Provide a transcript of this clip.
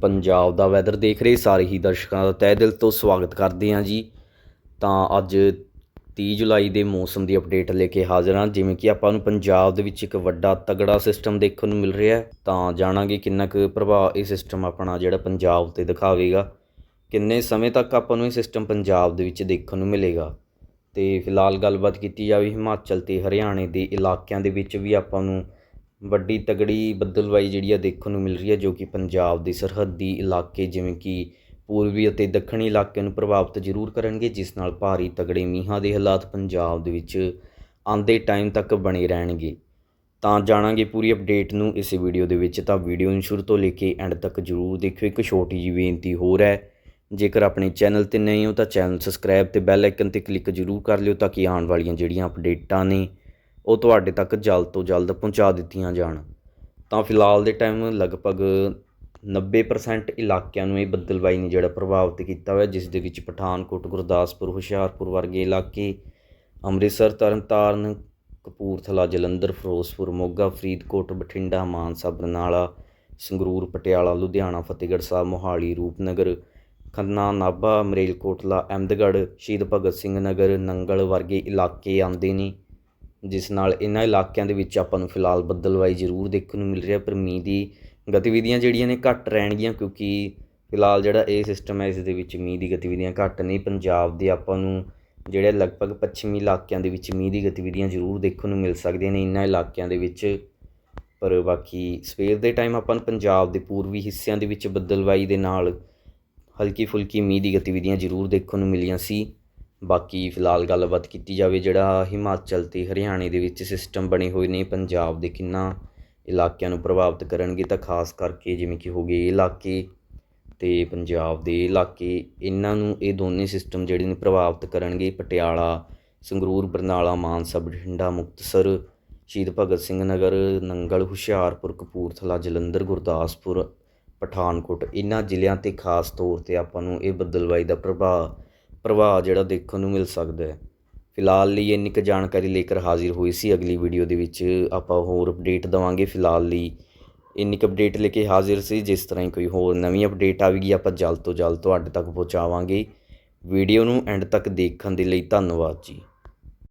ਪੰਜਾਬ ਦਾ weather ਦੇਖ ਰਹੇ ਸਾਰੇ ਹੀ ਦਰਸ਼ਕਾਂ ਦਾ ਤਹਿ ਦਿਲ ਤੋਂ ਸਵਾਗਤ ਕਰਦੇ ਹਾਂ ਜੀ। ਤਾਂ ਅੱਜ 30 ਜੁਲਾਈ ਦੇ ਮੌਸਮ ਦੀ ਅਪਡੇਟ ਲੈ ਕੇ ਹਾਜ਼ਰ ਹਾਂ। ਜਿਵੇਂ ਕਿ ਆਪਾਂ ਨੂੰ ਪੰਜਾਬ ਦੇ ਵਿੱਚ ਇੱਕ ਵੱਡਾ ਤਗੜਾ ਸਿਸਟਮ ਦੇਖਣ ਨੂੰ ਮਿਲ ਰਿਹਾ ਹੈ। ਤਾਂ ਜਾਣਾਂਗੇ ਕਿੰਨਾ ਕੁ ਪ੍ਰਭਾਵ ਇਹ ਸਿਸਟਮ ਆਪਣਾ ਜਿਹੜਾ ਪੰਜਾਬ ਤੇ ਦਿਖਾਵੇਗਾ। ਕਿੰਨੇ ਸਮੇਂ ਤੱਕ ਆਪਾਂ ਨੂੰ ਇਹ ਸਿਸਟਮ ਪੰਜਾਬ ਦੇ ਵਿੱਚ ਦੇਖਣ ਨੂੰ ਮਿਲੇਗਾ। ਤੇ ਫਿਲਹਾਲ ਗੱਲਬਾਤ ਕੀਤੀ ਜਾਵੇ ਹਿਮਾਚਲ ਤੇ ਹਰਿਆਣੇ ਦੇ ਇਲਾਕਿਆਂ ਦੇ ਵਿੱਚ ਵੀ ਆਪਾਂ ਨੂੰ ਵੱਡੀ ਤਗੜੀ ਬੱਦਲਵਾਈ ਜਿਹੜੀ ਆ ਦੇਖਣ ਨੂੰ ਮਿਲ ਰਹੀ ਹੈ ਜੋ ਕਿ ਪੰਜਾਬ ਦੇ ਸਰਹੱਦੀ ਇਲਾਕੇ ਜਿਵੇਂ ਕਿ ਪੂਰਬੀ ਅਤੇ ਦੱਖਣੀ ਇਲਾਕਿਆਂ ਨੂੰ ਪ੍ਰਭਾਵਿਤ ਜ਼ਰੂਰ ਕਰਨਗੇ, ਜਿਸ ਨਾਲ ਭਾਰੀ ਤਗੜੇ ਮੀਂਹਾਂ ਦੇ ਹਾਲਾਤ ਪੰਜਾਬ ਦੇ ਵਿੱਚ ਆਉਂਦੇ ਟਾਈਮ ਤੱਕ ਬਣੇ ਰਹਿਣਗੇ। ਤਾਂ ਜਾਣਾਂਗੇ ਪੂਰੀ ਅਪਡੇਟ ਨੂੰ ਇਸ ਵੀਡੀਓ ਦੇ ਵਿੱਚ, ਤਾਂ ਵੀਡੀਓ ਨੂੰ ਸ਼ੁਰੂ ਤੋਂ ਲੈ ਕੇ ਐਂਡ ਤੱਕ ਜ਼ਰੂਰ ਦੇਖਿਓ। ਇੱਕ ਛੋਟੀ ਜਿਹੀ ਬੇਨਤੀ ਹੋਰ ਹੈ, ਜੇਕਰ ਆਪਣੇ ਚੈਨਲ ਤੇ ਨਏ ਹੋ ਤਾਂ ਚੈਨਲ ਸਬਸਕ੍ਰਾਈਬ ਤੇ ਬੈਲ ਆਈਕਨ ਤੇ ਕਲਿੱਕ ਜ਼ਰੂਰ ਕਰ ਲਿਓ, ਤਾਂ ਕਿ ਆਉਣ ਵਾਲੀਆਂ ਜਿਹੜੀਆਂ ਅਪਡੇਟਾਂ ਨੇ ਉਹ ਤੁਹਾਡੇ ਤੱਕ ਜਲਦ ਤੋਂ ਜਲਦ ਪਹੁੰਚਾ ਦਿੱਤੀਆਂ ਜਾਣ। ਤਾਂ ਫਿਲਹਾਲ ਦੇ ਟਾਈਮ ਲਗਭਗ 90% ਇਲਾਕਿਆਂ ਨੂੰ ਇਹ ਬੱਦਲਵਾਈ ਨੇ ਜਿਹੜਾ ਪ੍ਰਭਾਵਿਤ ਕੀਤਾ ਹੋਇਆ, ਜਿਸ ਦੇ ਵਿੱਚ ਪਠਾਨਕੋਟ, ਗੁਰਦਾਸਪੁਰ, ਹੁਸ਼ਿਆਰਪੁਰ ਵਰਗੇ ਇਲਾਕੇ, ਅੰਮ੍ਰਿਤਸਰ, ਤਰਨਤਾਰਨ, ਕਪੂਰਥਲਾ, ਜਲੰਧਰ, ਫਿਰੋਜ਼ਪੁਰ, ਮੋਗਾ, ਫਰੀਦਕੋਟ, ਬਠਿੰਡਾ, ਮਾਨਸਾ, ਬਰਨਾਲਾ, ਸੰਗਰੂਰ, ਪਟਿਆਲਾ, ਲੁਧਿਆਣਾ, ਫਤਿਹਗੜ੍ਹ ਸਾਹਿਬ, ਮੋਹਾਲੀ, ਰੂਪਨਗਰ, ਖੰਨਾ, ਨਾਭਾ, ਮਰੇਲਕੋਟਲਾ, ਅਹਿਮਦਗੜ੍ਹ, ਸ਼ਹੀਦ ਭਗਤ ਸਿੰਘ ਨਗਰ, ਨੰਗਲ ਵਰਗੇ ਇਲਾਕੇ ਆਉਂਦੇ ਨੇ। ਜਿਸ ਨਾਲ ਇਹਨਾਂ ਇਲਾਕਿਆਂ ਦੇ ਵਿੱਚ ਆਪਾਂ ਨੂੰ ਫਿਲਹਾਲ ਬੱਦਲਵਾਈ ਜ਼ਰੂਰ ਦੇਖਣ ਨੂੰ ਮਿਲ ਰਿਹਾ ਪਰ ਮੀਂਹ ਦੀ ਗਤੀਵਿਧੀਆਂ ਜਿਹੜੀਆਂ ਨੇ ਘੱਟ ਰਹਿਣਗੀਆਂ ਕਿਉਂਕਿ ਫਿਲਹਾਲ ਜਿਹੜਾ ਇਹ ਸਿਸਟਮ ਹੈ, ਇਸ ਦੇ ਵਿੱਚ ਮੀਂਹ ਦੀ ਗਤੀਵਿਧੀਆਂ ਘੱਟ ਨਹੀਂ ਪੰਜਾਬ ਦੇ ਆਪਾਂ ਨੂੰ ਜਿਹੜੇ ਲਗਭਗ ਪੱਛਮੀ ਇਲਾਕਿਆਂ ਦੇ ਵਿੱਚ ਮੀਂਹ ਦੀ ਗਤੀਵਿਧੀਆਂ ਜ਼ਰੂਰ ਦੇਖਣ ਨੂੰ ਮਿਲ ਸਕਦੀਆਂ ਨੇ ਇਹਨਾਂ ਇਲਾਕਿਆਂ ਦੇ ਵਿੱਚ। ਪਰ ਬਾਕੀ ਸਵੇਰ ਦੇ ਟਾਈਮ ਆਪਾਂ ਨੂੰ ਪੰਜਾਬ ਦੇ ਪੂਰਬੀ ਹਿੱਸਿਆਂ ਦੇ ਵਿੱਚ ਬੱਦਲਵਾਈ ਦੇ ਨਾਲ ਹਲਕੀ ਫੁਲਕੀ ਮੀਂਹ ਦੀ ਗਤੀਵਿਧੀਆਂ ਜ਼ਰੂਰ ਦੇਖਣ ਨੂੰ ਮਿਲੀਆਂ ਸੀ। ਬਾਕੀ ਫਿਲਹਾਲ ਗੱਲਬਾਤ ਕੀਤੀ ਜਾਵੇ ਜਿਹੜਾ ਹਿਮਾਚਲ ਤੇ ਹਰਿਆਣੇ ਦੇ ਵਿੱਚ ਸਿਸਟਮ ਬਣੇ ਹੋਏ ਨੇ, ਪੰਜਾਬ ਦੇ ਕਿੰਨਾ ਇਲਾਕਿਆਂ ਨੂੰ ਪ੍ਰਭਾਵਿਤ ਕਰਨਗੇ ਤਾਂ ਖਾਸ ਕਰਕੇ ਜਿਵੇਂ ਕਿ ਹੋ ਗਏ ਇਲਾਕੇ ਤੇ ਪੰਜਾਬ ਦੇ ਇਲਾਕੇ, ਇਹਨਾਂ ਨੂੰ ਇਹ ਦੋਨੇ ਸਿਸਟਮ ਜਿਹੜੇ ਨੇ ਪ੍ਰਭਾਵਿਤ ਕਰਨਗੇ। ਪਟਿਆਲਾ, ਸੰਗਰੂਰ, ਬਰਨਾਲਾ, ਮਾਨਸਾ, ਬਠਿੰਡਾ, ਮੁਕਤਸਰ, ਸ਼ਹੀਦ ਭਗਤ ਸਿੰਘ ਨਗਰ, ਨੰਗਲ, ਹੁਸ਼ਿਆਰਪੁਰ, ਕਪੂਰਥਲਾ, ਜਲੰਧਰ, ਗੁਰਦਾਸਪੁਰ, ਪਠਾਨਕੋਟ, ਇਹਨਾਂ ਜ਼ਿਲ੍ਹਿਆਂ ਤੇ ਖਾਸ ਤੌਰ ਤੇ ਆਪਾਂ ਨੂੰ ਇਹ ਬਦਲਵਾਈ ਦਾ ਪ੍ਰਭਾਵ ਪ੍ਰਭਾਵ ਜਿਹੜਾ ਦੇਖਣ ਨੂੰ ਮਿਲ ਸਕਦਾ ਹੈ। ਫਿਲਹਾਲ ਲਈ ਇੰਨੀ ਕੁ ਜਾਣਕਾਰੀ ਲੇਕਰ ਹਾਜ਼ਰ ਹੋਈ ਸੀ। ਅਗਲੀ ਵੀਡੀਓ ਦੇ ਵਿੱਚ ਆਪਾਂ ਹੋਰ ਅਪਡੇਟ ਦਵਾਂਗੇ। ਫਿਲਹਾਲ ਲਈ ਇੰਨੀ ਕੁ ਅਪਡੇਟ ਲੈ ਕੇ ਹਾਜ਼ਰ ਸੀ, ਜਿਸ ਤਰ੍ਹਾਂ ਹੀ ਕੋਈ ਹੋਰ ਨਵੀਂ ਅਪਡੇਟ ਆਵੇਗੀ, ਆਪਾਂ ਜਲਦ ਤੋਂ ਜਲਦ ਤੁਹਾਡੇ ਤੱਕ ਪਹੁੰਚਾਵਾਂਗੇ। ਵੀਡੀਓ ਨੂੰ ਐਂਡ ਤੱਕ ਦੇਖਣ ਦੇ ਲਈ ਧੰਨਵਾਦ ਜੀ।